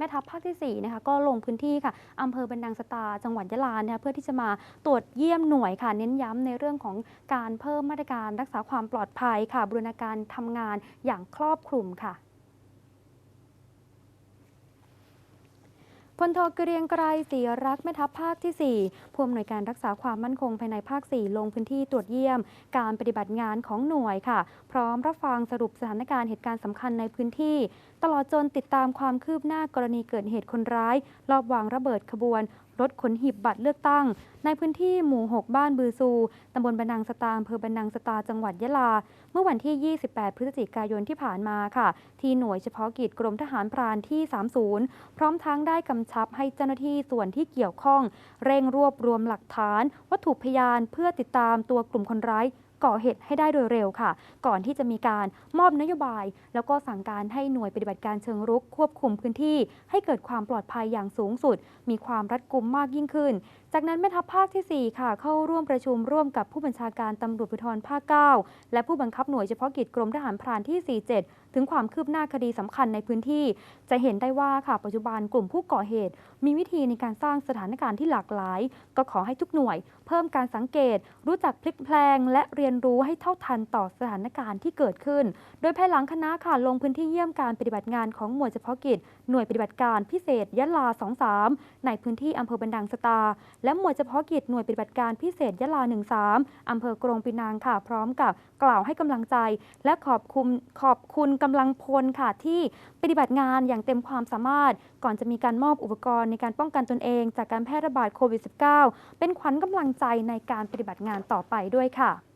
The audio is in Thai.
แม่ทัพภาคที่ 4 นะคะ ก็ลงพื้นที่ค่ะอำเภอบันดังสตาจังหวัดยะลานะคะเพื่อที่จะมาตรวจเยี่ยมหน่วยค่ะ เน้นย้ำในเรื่องของการเพิ่มมาตรการรักษาความปลอดภัยค่ะบูรณาการทำงานอย่างครอบคลุมค่ะ พลโทเกรียงไกรศรีรักแม่ทัพภาคที่ 4 ผู้อำนวยการรักษาความมั่นคงภายในภาค 4 ลงพื้นที่ตรวจเยี่ยม การปฏิบัติงานของหน่วยค่ะ พร้อมรับฟังสรุปสถานการณ์เหตุการณ์สำคัญในพื้นที่ ตลอดจนติดตามความคืบหน้ากรณีเกิดเหตุคนร้าย ลอบวางระเบิดขบวน รถขนหีบบัตรเลือกตั้ง ในพื้นที่หมู่ 6 บ้านบือซู ตำบลบันนังสตาอำเภอบันนังสตา จังหวัดยะลา เมื่อวันที่ 28 พฤศจิกายนที่ผ่านมาค่ะ ที่หน่วยเฉพาะกิจกรมทหารพรานที่ 30 พร้อมทั้งได้กำชับให้เจ้าหน้าที่ส่วนที่เกี่ยวข้อง เร่งรวบรวมหลักฐาน วัตถุพยานเพื่อติดตามตัวกลุ่มคนร้าย ก่อเหตุให้ได้โดยเร็วค่ะ ก่อนที่จะมีการมอบนโยบาย แล้วก็สั่งการให้หน่วยปฏิบัติการเชิงรุกควบคุมพื้นที่ ให้เกิดความปลอดภัยอย่างสูงสุด มีความรัดกุมมากยิ่งขึ้น จากนั้นแม่ทัพภาคที่ 4 ค่ะ เข้าร่วมประชุมร่วมกับผู้บัญชาการตำรวจภูธรภาค 9 และผู้บังคับหน่วยเฉพาะกิจกรมทหารพรานที่ 47 ถึงความคืบหน้าคดีสำคัญในพื้นที่ จะเห็นได้ว่าค่ะปัจจุบันกลุ่มผู้ก่อเหตุ มีวิธีในการสร้างสถานการณ์ที่หลากหลาย ก็ขอให้ทุกหน่วย เพิ่มการสังเกต รู้จักพลิกแพลงและเรียนรู้ให้เท่าทันต่อสถานการณ์ที่เกิดขึ้น โดยภายหลังคณะค่ะลงพื้นที่เยี่ยมการปฏิบัติงานของหน่วยเฉพาะกิจ หน่วยปฏิบัติการพิเศษยะลา 23 ในพื้นที่อำเภอบันดังสตา และหน่วยเฉพาะกิจหน่วยปฏิบัติการพิเศษยะลา 13 อำเภอกรงปีนังค่ะ พร้อมกับกล่าวให้กำลังใจ และขอบคุณขอบคุณกำลังพลค่ะที่ปฏิบัติงานอย่างเต็มความสามารถ ก่อนจะมีการมอบอุปกรณ์ในการป้องกันตนเอง จากการแพร่ระบาดโควิด -19 เป็นขวัญกำลังใจในการปฏิบัติงานต่อไปด้วยค่ะ